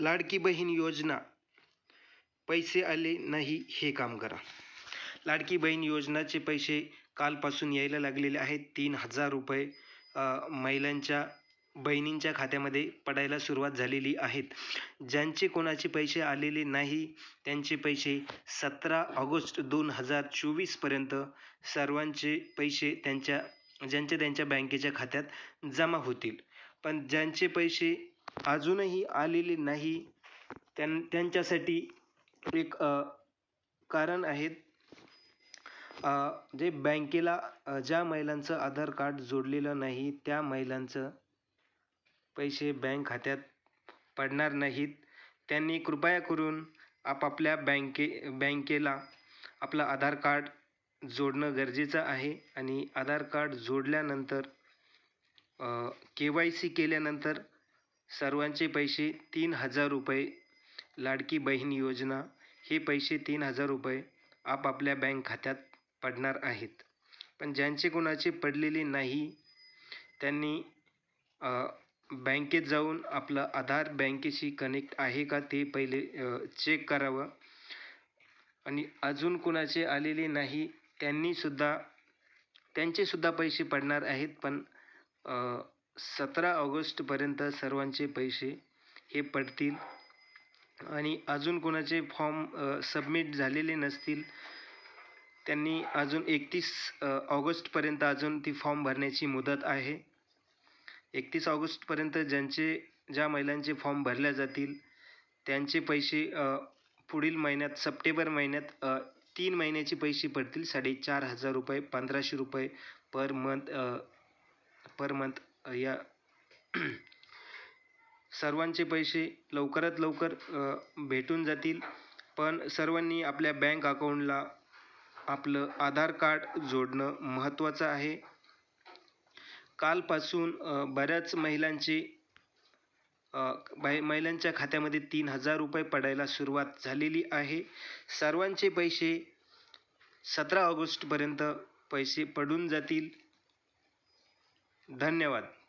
लाडकी बहीण योजना. पैसे आले नाही हे काम करा. लाडकी बहीण योजनाचे पैसे कालपासून यायला लागलेले आहेत. तीन हजार रुपये महिलांच्या बहिणींच्या खात्यामध्ये पडायला सुरुवात झालेली आहेत. ज्यांचे कोणाचे पैसे आलेले नाही त्यांचे पैसे सतरा ऑगस्ट दोन हजार चोवीसपर्यंत सर्वांचे पैसे त्यांच्या ज्यांच्या त्यांच्या बँकेच्या खात्यात जमा होतील. पण ज्यांचे पैसे अजूनही आलेली नाही. त्यां त्यांच्यासाठी एक कारण आहेत. जे बँकेला ज्या महिलांचं आधार कार्ड जोडलेलं नाही त्या महिलांचं पैसे बँक खात्यात पडणार नाहीत. त्यांनी कृपया करून आपापल्या बँके बँकेला आपलं आधार कार्ड जोडणं गरजेचं आहे आणि आधार कार्ड जोडल्यानंतर के वाय सी केल्यानंतर सर्वांचे पैसे तीन हजार रुपये. लाडकी बहीण योजना हे पैसे तीन हजार रुपये आपापल्या बँक खात्यात पडणार आहेत. पण ज्यांचे कोणाचे पडलेले नाही त्यांनी बँकेत जाऊन आपलं आधार बँकेशी कनेक्ट आहे का ते पहिले चेक करावं. आणि अजून कोणाचे आलेले नाही त्यांनीसुद्धा त्यांचेसुद्धा पैसे पडणार आहेत पण सतरा ऑगस्टपर्यंत सर्वांचे पैसे हे पडतील आणि अजून कोणाचे फॉर्म सबमिट झालेले नसतील त्यांनी अजून एकतीस ऑगस्टपर्यंत अजून ती फॉर्म भरण्याची मुदत आहे. एकतीस ऑगस्टपर्यंत ज्यांचे ज्या महिलांचे फॉर्म भरल्या जातील त्यांचे पैसे पुढील महिन्यात सप्टेंबर महिन्यात तीन महिन्याचे पैसे पडतील. साडेचार हजार रुपये पंधराशे रुपये पर मंथ पर मंथ. या सर्वांचे पैसे लवकरात लवकर भेटून जातील. पण सर्वांनी आपल्या बँक अकाऊंटला आपलं आधार कार्ड जोडणं महत्त्वाचं आहे. कालपासून बऱ्याच महिलांचे बाई महिलांच्या खात्यामध्ये तीन हजार रुपये पडायला सुरुवात झालेली आहे. सर्वांचे पैसे सतरा ऑगस्टपर्यंत पैसे पडून जातील. धन्यवाद.